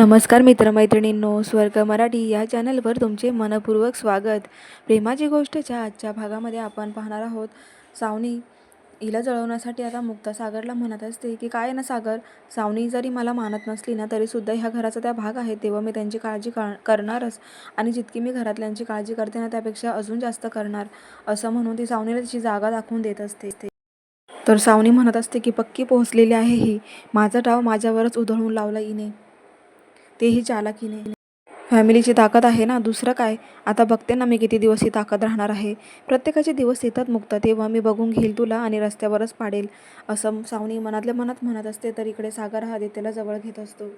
नमस्कार मित्रमैत्रिणींनो स्वर्ग मराठी या चॅनलवर तुमचे मनपूर्वक स्वागत. प्रेमाची गोष्टच्या आजच्या भागामध्ये आपण पाहणार आहोत सावनी हिला जळवण्यासाठी आता मुक्ता सागरला म्हणत असते की काय ना सागर? सावनी जरी मला मानत नसली ना तरीसुद्धा ह्या घराचा त्या भाग आहे. तेव्हा मी त्यांची काळजी करणारच. आणि जितकी मी घरातल्यांची काळजी करते ना त्यापेक्षा अजून जास्त करणार. असं म्हणून ती सावनीला तिची जागा दाखवून देत असते. तर सावनी म्हणत असते की पक्की पोहोचलेली आहे ही. माझा डाव माझ्यावरच उधळून लावला इने तेही चालाकीने. फॅमिलीची ताकद आहे ना? दुसरं काय? आता बघते ना मी किती दिवस ही ताकद राहणार आहे. प्रत्येकाचे दिवस येतात मुक्त तेव्हा मी बघून घेईल तुला आणि रस्त्यावरच पाडेल असं सावनी मनातल्या मनात म्हणत असते तर इकडे सागर हा आदित्यला जवळ घेत असतो.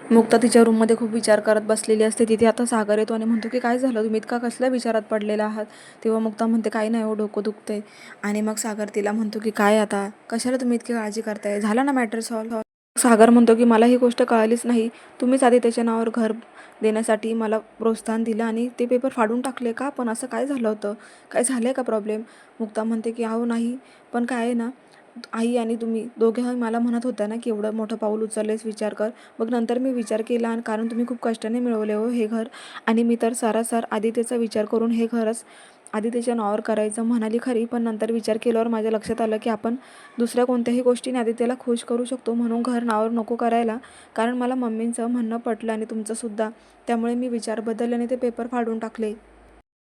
मुक्ता तिच्या रूममध्ये खूप विचार करत बसलेली असते. तिथे आता सागर येतो आणि म्हणतो की काय झालं? तुम्ही इतका कसल्या विचारात पडलेला आहात? तेव्हा मुक्ता म्हणते काही नाही हो डोकं दुखतंय. आणि मग सागर तिला म्हणतो की काय आता? कशाला तुम्ही इतकी काळजी करताय? झालं ना मॅटर सॉल्व सागर म्हणतो की मला ही गोष्ट कळालीच नाही. तुम्हीच आधी त्याच्या नावावर घर देण्यासाठी मला प्रोत्साहन दिलं आणि ते पेपर फाडून टाकले का? पण असं काय झालं होतं? काय झालं आहे का प्रॉब्लेम मुक्ता म्हणते की अहो नाही. पण काय आहे ना आई आणि तुम्ही दोघे मला म्हणत होत्या ना की एवढं मोठं पाऊल उचललेस विचार कर. मग नंतर मी विचार केला आणि कारण तुम्ही खूप कष्टाने मिळवले हो हे घर. आणि मी तर सारासार आधी त्याचा विचार करून हे घरच आधी त्याच्या नावावर करायचं म्हणाली खरी पण नंतर विचार केल्यावर माझ्या लक्षात आलं की आपण दुसऱ्या कोणत्याही गोष्टीने आधी त्याला खुश करू शकतो म्हणून घर नावावर नको करायला. कारण मला मम्मींचं म्हणणं पटलं आणि तुमचंसुद्धा त्यामुळे मी विचार बदलले आणि ते पेपर फाडून टाकले.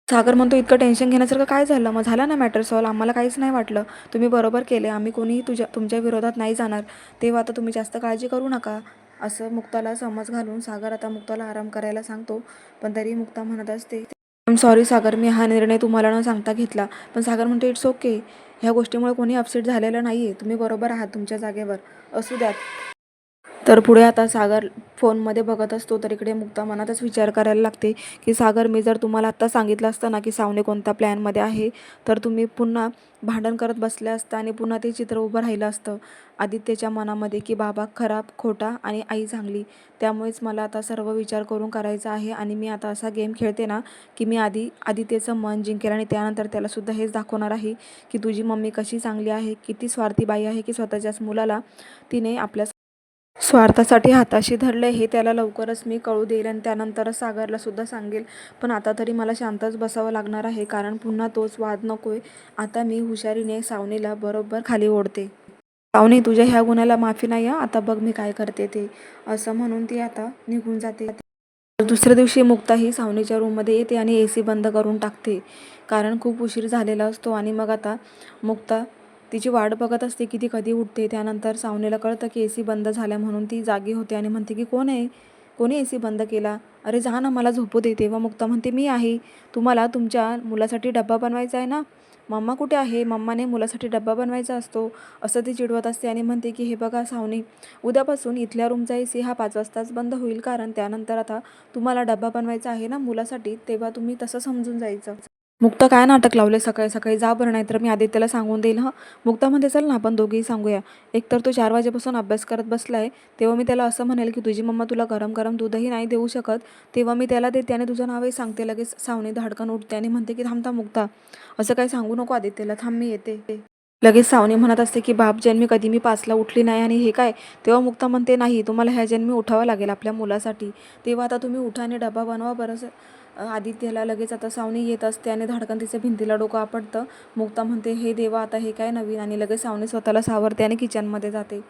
सागर म्हणतो इतकं टेन्शन घेण्यासारखं काय झालं? मग झालं ना मॅटर सॉल्व आम्हाला काहीच नाही वाटलं. तुम्ही बरोबर केले. आम्ही कोणीही तुझ्या तुमच्या विरोधात नाही जाणार. तेव्हा आता तुम्ही जास्त काळजी करू नका. असं मुक्ताला समज घालून सागर आता मुक्ताला आराम करायला सांगतो. पण तरी मुक्ता म्हणत असते आय सॉरी सागर. मी हा निर्णय तुम्हाला न सांगता घेतला. पण सागर म्हणतो इट्स ओके ह्या गोष्टीमुळे कोणी अपसेट झालेलं नाही आहे तुम्ही बरोबर आहात तुमच्या जागेवर. असू द्यात. तर पुढे आता सागर फोनमध्ये बघत असतो तर इकडे मुक्ता मनातच विचार करायला लागते की सागर मी जर तुम्हाला आत्ता सांगितलं असतं ना की सावने कोणत्या प्लॅनमध्ये आहे तर तुम्ही पुन्हा भांडण करत बसले असतं आणि पुन्हा ते चित्र उभं राहिलं असतं. आदित्यच्या मनामध्ये की बाबा खराब खोटा आणि आई चांगली त्यामुळेच मला आता सर्व विचार करून करायचा आहे आणि मी आता असा गेम खेळते ना की मी आधी आदित्यचं मन जिंकेल आणि त्यानंतर त्यालासुद्धा हेच दाखवणार आहे की तुझी मम्मी कशी चांगली आहे किती स्वार्थी बाई आहे की स्वतःच्याच मुलाला तिने आपल्या स्वार्थासाठी हाताशी धरले हे त्याला लवकरच मी कळू देईल आणि त्यानंतरच सागरला सुद्धा सांगेल. पण आता तरी मला शांतच बसावं लागणार आहे कारण पुन्हा तोच वाद नकोय. आता मी हुशारीने सावनीला बरोबर खाली ओढते. सावनी तुझ्या ह्या गुन्ह्याला माफी नाही आता बघ मी काय करते ते. असं म्हणून ती आता निघून जाते. दुसऱ्या दिवशी मुक्ता ही सावनीच्या रूममध्ये येते आणि ए सी बंद करून टाकते. कारण खूप उशीर झालेला असतो आणि मग आता मुक्ता तिची वाट बघत असते की ती कधी उठते. त्यानंतर सावनेला कळतं की ए सी बंद झाल्या म्हणून ती जागी होते आणि म्हणते की कोण आहे? कोणी ए सी बंद केला? अरे जा ना मला झोपू दे. तेव्हा मुक्ता म्हणते मी आहे. तुम्हाला तुमच्या मुलासाठी डब्बा बनवायचा आहे ना? मम्मा कुठे आहे? मम्माने मुलासाठी डब्बा बनवायचा असतो. असं ती चिडवत असते आणि म्हणते की हे बघा सावनी उद्यापासून इथल्या रूमचा ए सी हा पाच वाजताच बंद होईल. कारण त्यानंतर आता तुम्हाला डब्बा बनवायचा आहे ना मुलासाठी तेव्हा तुम्ही तसं समजून जायचं. मुक्ता काय नाटक लावले सकाळी सकाळी? जा बरं नाही तर मी आदित्यला सांगून देईल हां. मुक्ता म्हणते चल ना आपण दोघेही सांगूया. एकतर तो चार वाजेपासून अभ्यास करत बसला आहे तेव्हा मी त्याला असं म्हणेल की तुझी मम्मा तुला गरम गरम दूधही नाही देऊ शकत तेव्हा मी त्याला देते आणि तुझं नावही सांगते. लगेच सावणी धाडकन उठते आणि म्हणते की थांबता मुक्ता असं काही सांगू नको आदित्यला थांब मी येते. लगेच सावनी म्हणत असते की बाप जन्मी कधी मी पाचला उठली नाही आणि हे काय? तेव्हा मुक्ता म्हणते नाही तुम्हाला ह्या जन्मी उठावं लागेल आपल्या मुलासाठी. तेव्हा आता तुम्ही उठा आणि डबा बनवा बरं आदित्यला लगेच आता सावनी येत असते आणि धाडकन तिच्या भिंतीला डोकं आपटतं. मुक्ता म्हणते हे देवा आता हे काय नवीन? आणि लगेच सावनी स्वतःला सावरते आणि किचनमध्ये जाते.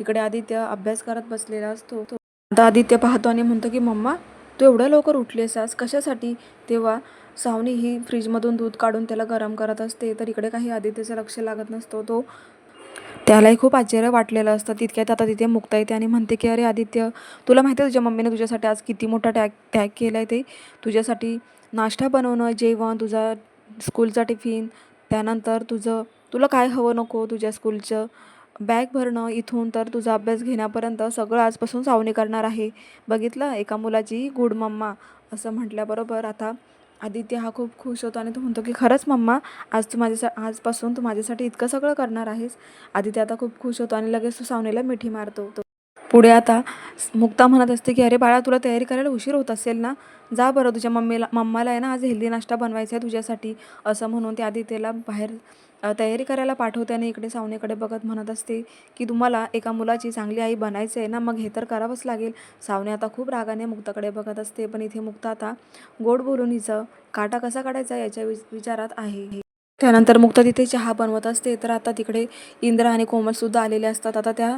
इकडे आदित्य अभ्यास करत बसलेला असतो. तो आता आदित्य पाहतो आणि म्हणतो की मम्मा तू एवढ्या लवकर उठलीस आज? कशासाठी? तेव्हा सावनी ही फ्रीजमधून दूध काढून त्याला गरम करत असते. तर इकडे काही आदित्यचं लक्ष लागत नसतो. तो त्यालाही खूप आश्चर्य वाटलेलं असतं. तितक्यात आता तिथे मुक्ता येते आणि म्हणते की अरे आदित्य तुला माहिती आहे तुझ्या मम्मीने तुझ्यासाठी आज किती मोठा टॅग टॅग केला आहे ते? तुझ्यासाठी नाश्ता बनवणं जेवण तुझा स्कूलचा टिफिन त्यानंतर तुझं तुला काय हवं नको तुझ्या स्कूलचं? बॅग भरणं इथून तर तुझा अभ्यास घेण्यापर्यंत सगळं आजपासून सावनी करणार आहे. बघितलं? एका मुलाची गुड मम्मा असं म्हटल्याबरोबर आता आदित्य हा खूप खुश होतो आणि तो म्हणतो की खरंच मम्मा आज तू माझ्यासा आजपासून तू माझ्यासाठी इतकं सगळं करणार आहेस. आदित्य आता खूप खुश होतो आणि लगेच तो सावनेला मिठी मारतो. तो पुढे आता मुक्ता म्हणत असते की अरे बाळा तुला तयारी करायला उशीर होत असेल ना? जा बरं तुझ्या मम्मीला मम्माला आहे ना आज हेल्दी नाश्ता बनवायचा आहे तुझ्यासाठी असं म्हणून ते आदित्यला बाहेर तयारी करायला पाठवते आणि इकडे सावनीकडे बघत म्हणत असते की तुम्हाला एका मुलाची चांगली आई बनायचं आहे ना मग हे तर करावंच लागेल. सावनी आता खूप रागाने मुक्ताकडे बघत असते पण इथे मुक्ता आता गोड बोलून हिचं काटा कसा काढायचा याच्या विचारात आहे. त्यानंतर मुक्ता तिथे चहा बनवत असते तर आता तिकडे इंद्रा आणि कोमलसुद्धा आलेले असतात. आता त्या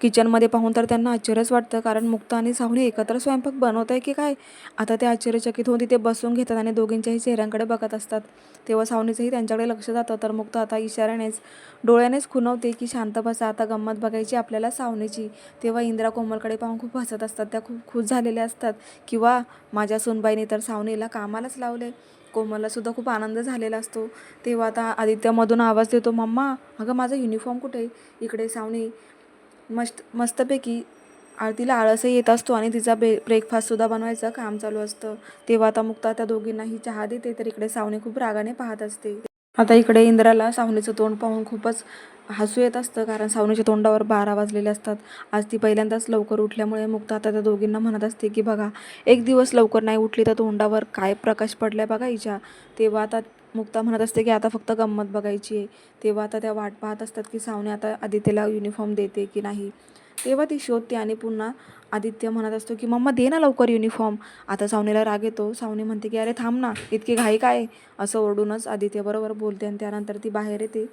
किचनमध्ये पाहून तर त्यांना आश्चर्यच वाटतं. कारण मुक्ता आणि सावनी एकत्र स्वयंपाक बनवत आहे की काय? आता ते आश्चर्यचकित होऊन तिथे बसून घेतात आणि दोघींच्याही चेहऱ्यांकडे बघत असतात. तेव्हा सावनीचंही त्यांच्याकडे लक्ष जातं. तर मुक्ता आता इशाऱ्यानेच डोळ्यानेच खुनवते की शांत बसा आता गंमत बघायची आपल्याला सावणीची तेव्हा इंदिरा कोमलकडे पाहून खूप हसत असतात. त्या खूप खुश झालेल्या असतात. किंवा माझ्या सुनबाईने तर सावणीला कामालाच लावले. कोमललासुद्धा खूप आनंद झालेला असतो. तेव्हा आता आदित्यमधून आवाज देतो मम्मा अगं माझा युनिफॉर्म कुठे इकडे सावणी मस्त मस्तपैकी आरतीला आळसही येत असतो आणि तिचा ब्रे ब्रेकफास्टसुद्धा बनवायचं काम चालू असतं. तेव्हा आता मुक्ता त्या दोघींनाही चहा देते तर इकडे सावणी खूप रागाने पाहत असते. आता इकडे इंद्राला सावनीचं तोंड पाहून खूपच हसू येत असतं कारण सावनीच्या तोंडावर बारा वाजलेले असतात. आज ती पहिल्यांदाच लवकर उठल्यामुळे मुक्ता आता त्या दोघींना म्हणत असते की बघा एक दिवस लवकर नाही उठली तर तोंडावर काय प्रकाश पडलाय बघा हिच्या. तेव्हा आता मुक्ता म्हणत असते की आता फक्त गंमत बघायची आहे. तेव्हा आता त्या वाट पाहत असतात की सावनी आता आदित्यला युनिफॉर्म देते की नाही. तेव्हा ती शोधते आणि पुन्हा आदित्य म्हणत असतो की मम्मा दे ना लवकर युनिफॉर्म आता सावनीला राग येतो. सावनी म्हणते की अरे थांब ना. इतकी घाई काय? असं ओरडूनच आदित्य बरोबर बोलते आणि त्यानंतर ती बाहेर येते.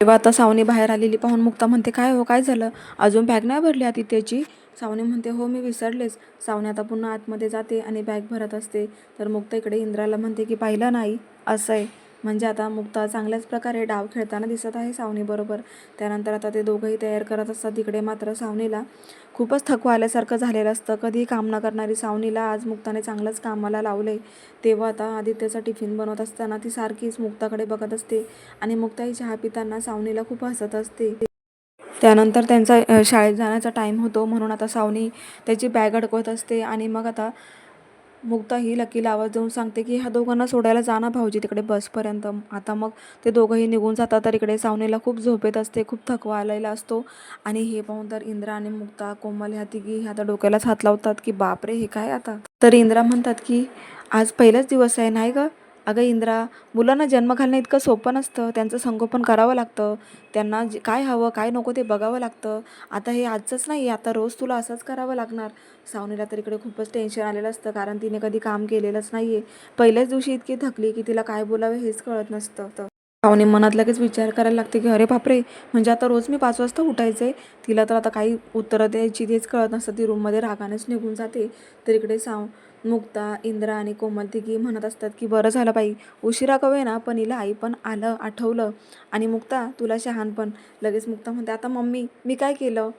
तेव्हा आता सावनी बाहेर आलेली पाहून मुक्ता म्हणते काय हो? काय झालं? अजून बॅग नाही भरली आदित्यची? सावनी म्हणते हो मी विसरलेच. सावनी आता पुन्हा आतमध्ये जाते आणि बॅग भरत असते. तर मुक्ता इकडे इंद्राला म्हणते की पाहिलं नाही. असं आहे. म्हणजे आता मुक्ता चांगल्याच प्रकारे डाव खेळताना दिसत आहे सावनीबरोबर. त्यानंतर आता ते दोघंही तयार करत असतात तिकडे मात्र सावनीला. खूपच थकवा आल्यासारखं झालेलं असतं. कधीही काम न करणारी सावनीला आज मुक्ताने चांगलंच कामाला लावले तेव्हा आता आदित्यचा टिफिन बनवत असताना ती सारखीच मुक्ताकडे बघत असते आणि मुक्ताही चहा पिताना सावनीला खूप हसत असते. त्यानंतर त्यांचा शाळेत जाण्याचा टाईम होतो. म्हणून आता सावनी त्याची बॅग अडकवत असते आणि मग आता मुक्ता ही लकीला आवाज देऊन सांगते की ह्या दोघांना सोडायला जाणं भाऊजी तिकडे बसपर्यंत आता मग ते दोघंही निघून जातात तर इकडे सावनीला खूप झोपेत असते खूप थकवा आलेला असतो. आणि हे पाहून तर इंद्रा आणि मुक्ता कोमल ह्या तिघी ह्या आता डोक्यालाच हात लावतात की बापरे हे काय आता? तर इंद्रा म्हणतात की आज पहिलाच दिवस आहे नाही का अगं इंद्रा मुलांना जन्म घालणं इतकं सोपं नसतं. त्यांचं संगोपन करावं लागतं. त्यांना जे काय हवं काय नको ते बघावं लागतं. आता हे आजचंच नाही आता रोज तुला असंच करावं लागणार. सावनीला तर इकडे खूपच टेन्शन आलेलं असतं कारण तिने कधी काम केलेलंच नाही आहे पहिल्याच दिवशी इतकी थकली की तिला काय बोलावं हेच कळत नसतं. तर सावनी मनात लगेच विचार करायला लागते की अरे बापरे! म्हणजे आता रोज मी पाच वाजता उठायचं आहे तिला तर आता काही उत्तरं द्यायची तेच कळत नसतं. ती रूममध्ये रागानेच निघून जाते. तर इकडे साव मुक्ता इंद्रा आणि कोमल तिघी म्हणत असतात की बरं झालं बाई उशिरा कवे ना पण हिला आई पण आलं आठवलं. आणि मुक्ता तुला शहाणपण लगेच मुक्ता म्हणते आता मम्मी मी काय केलं?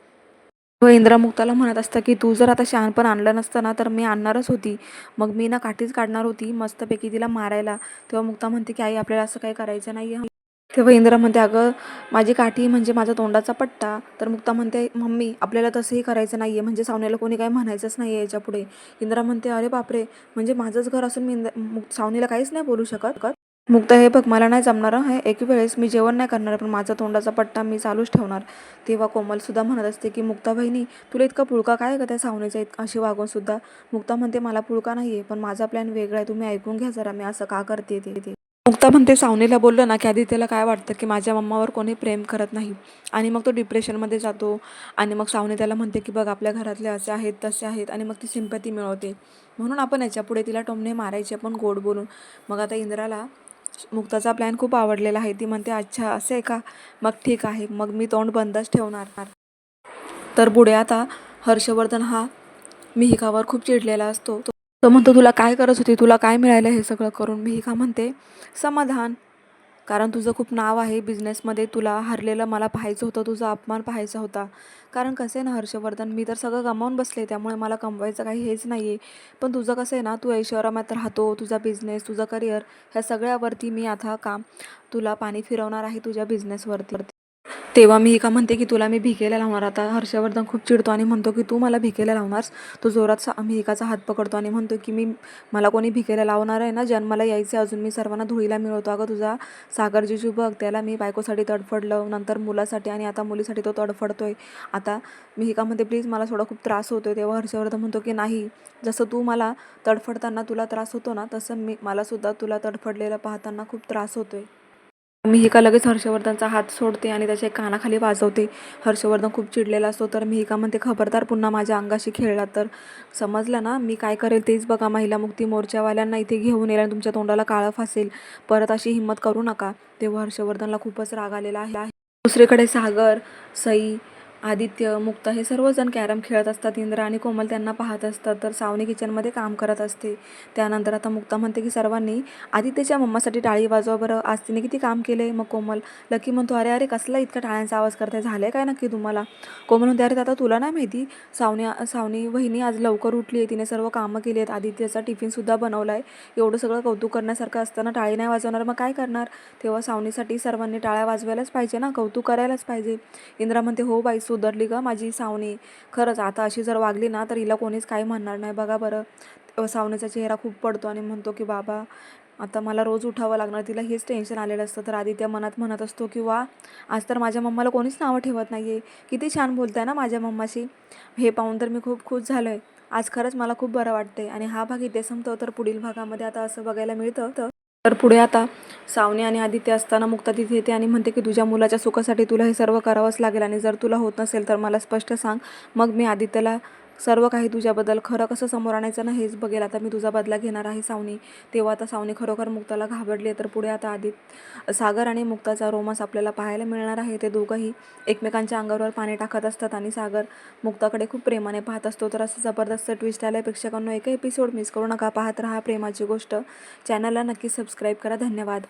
व इंद्रा मुक्ताला म्हणत असतं की तू जर आता शहाणपण आणलं नसतं ना तर मी आणणारच होती. मग मी ना काठीच काढणार होती मस्तपैकी तिला मारायला. तेव्हा मुक्ता म्हणते की आई आपल्याला असं काही करायचं नाही आहे तेव्हा इंद्रा म्हणते अगं माझी काठी म्हणजे माझा तोंडाचा पट्टा. तर मुक्ता म्हणते मम्मी आपल्याला तसंही करायचं नाही आहे म्हणजे सावनेला कोणी काही म्हणायचंच नाही आहे याच्यापुढे. इंद्रा म्हणते अरे बापरे! म्हणजे माझंच घर असून मी इंद सावनीला काहीच नाही बोलू शकत. मुक्ता हे बघ मला नाही जमणार हे. एक वेळेस मी जेवण नाही करणार पण माझा तोंडाचा पट्टा मी चालूच ठेवणार. तेव्हा कोमलसुद्धा म्हणत असते की मुक्ता बहिणी तुला इतका पुळका काय का त्या सावनेचा? इतका अशी वागूनसुद्धा मुक्ता म्हणते मला पुळका नाही आहे पण माझा प्लॅन वेगळा आहे. तुम्ही ऐकून घ्या जरा मी असं का करते ते ते. मुक्ता म्हणते सावनीला बोललं ना की आधी त्याला काय वाटतं की माझ्या मम्मावर कोणी प्रेम करत नाही. आणि मग तो डिप्रेशनमध्ये जातो. आणि मग सावनी त्याला म्हणते की बघ आपल्या घरातले असे आहेत तसे आहेत. आणि मग ती सिंपती मिळवते. म्हणून आपण याच्यापुढे तिला टोमणे मारायचे पण गोड बोलून. मग आता इंद्राला मुक्ताचा प्लॅन खूप आवडलेला आहे. ती म्हणते अच्छा असं आहे का? मग ठीक आहे. मग मी तोंड बंदच ठेवणार. तर पुढे आता हर्षवर्धन हा मिहिकावर खूप चिडलेला असतो. तो म्हणतो तुला काय करत होती? तुला काय मिळालं हे सगळं करून? मी का म्हणते समाधान. कारण तुझं खूप नाव आहे बिझनेसमध्ये. तुला हरलेलं मला पाहायचं होतं. तुझा अपमान पाहायचा होता. कारण कसं आहे ना हर्षवर्धन मी तर सगळं गमावून बसले. त्यामुळे मला कमवायचं काही हेच नाही आहे पण तुझं कसं आहे ना तू ऐश्वरामात राहतो. तुझा बिझनेस तुझं करिअर ह्या सगळ्यावरती मी आता काम तुला पाणी फिरवणार आहे तुझ्या बिझनेसवरती. तेव्हा मी का म्हणते की तुला मी भिकेला लावणार. आता हर्षवर्धन खूप चिडतो आणि म्हणतो की तू मला भिकेला लावणारस. तो जोरात सा मी एकाचा हात पकडतो आणि म्हणतो की मी मला कोणी भिकेला लावणार आहे ना? जन्माला यायचं अजून. मी सर्वांना धुळीला मिळवतो. अगं तुझा सागरजीजू बघ त्याला मी बायकोसाठी तडफडलं नंतर मुलासाठी आणि आता मुलीसाठी तो तडफडतोय. आता मी का म्हणते प्लीज मला थोडा खूप त्रास होतोय. तेव्हा हर्षवर्धन म्हणतो की नाही. जसं तू मला तडफडताना तुला त्रास होतो ना तसं मी मलासुद्धा तुला तडफडलेलं पाहताना खूप त्रास होतो आहे मी मिहिका लगेच हर्षवर्धनचा हात सोडते आणि त्याच्या कानाखाली वाजवते. हर्षवर्धन खूप चिडलेला असतो तर मिहिका म्हणते खबरदार पुन्हा माझ्या अंगाशी खेळला तर. समजलं ना मी काय करेल तेच बघा महिला मुक्ती मोर्चावाल्यांना इथे घेऊन येईल आणि तुमच्या तोंडाला काळं फासेल. परत अशी हिंमत करू नका. तेव्हा हर्षवर्धनला खूपच राग आलेला आहे. दुसरीकडे सागर सई आदित्य मुक्ता हे सर्वजण कॅरम खेळत असतात. इंद्र आणि कोमल त्यांना पाहत असतात तर सावनी किचनमध्ये काम करत असते. त्यानंतर आता मुक्ता म्हणते की सर्वांनी आदित्यच्या मम्मासाठी टाळी वाजवा बरं. आज तिने किती काम केले? मग कोमल लकी म्हणतो अरे अरे कसला इतका टाळ्यांचा आवाज करताय झालं आहे काय नक्की तुम्हाला? कोमल म्हणते अरे आता तुला नाही माहिती? सावनी सावनी वहिनी आज लवकर उठली आहे तिने सर्व कामं केली आहेत आदित्यचा टिफिनसुद्धा बनवला आहे एवढं सगळं कौतुक करण्यासारखं असताना टाळी नाही वाजवणार मग काय करणार? तेव्हा सावनीसाठी सर्वांनी टाळ्या वाजवायलाच पाहिजे ना? कौतुक करायलाच पाहिजे. इंद्रा म्हणते हो बाई सुधरली ग माझी सावनी. खरंच आता अशी जर वागली ना तर हिला कोणीच काही म्हणणार नाही बघा बरं. सावनीचा चेहरा खूप पडतो आणि म्हणतो की बाबा आता मला रोज उठावं लागणार तिला हेच टेन्शन आलेलं असतं. तर आदित्य मनात म्हणत असतो की वा आज तर माझ्या मम्माला कोणीच नावं ठेवत नाही आहे किती छान बोलत आहे ना माझ्या मम्माशी. हे पाहून तर मी खूप खुश झालो आहे आज खरंच मला खूप बरं वाटते आणि हा भाग इथे संपतो तर पुढील भागामध्ये आता असं बघायला मिळतं तर तर पुढे आता सावनी आणि आदित्य असताना मुक्ता तिथे येते आणि म्हणते की तुझ्या मुलाच्या सुखासाठी तुला हे सर्व करावंच लागेल आणि जर तुला होत नसेल तर मला स्पष्ट सांग. मग मी आदित्यला सर्व काही तुझ्याबद्दल खरं कसं समोर आणायचं ना हेच बघेल. आता मी तुझा बदला घेणार आहे सावनी. तेव्हा आता सावनी खरोखर मुक्ताला घाबरली तर पुढे आता आदित सागर आणि मुक्ताचा रोमांस आपल्याला पाहायला मिळणार आहे. ते दोघंही एकमेकांच्या अंगावर पाणी टाकत असतात आणि सागर मुक्ताकडे खूप प्रेमाने पाहत असतो. तर असं जबरदस्त ट्विस्ट आलं प्रेक्षकांनो एक एपिसोड मिस करू नका. पाहत राहा प्रेमाची गोष्ट. चॅनलला नक्की सबस्क्राईब करा. धन्यवाद.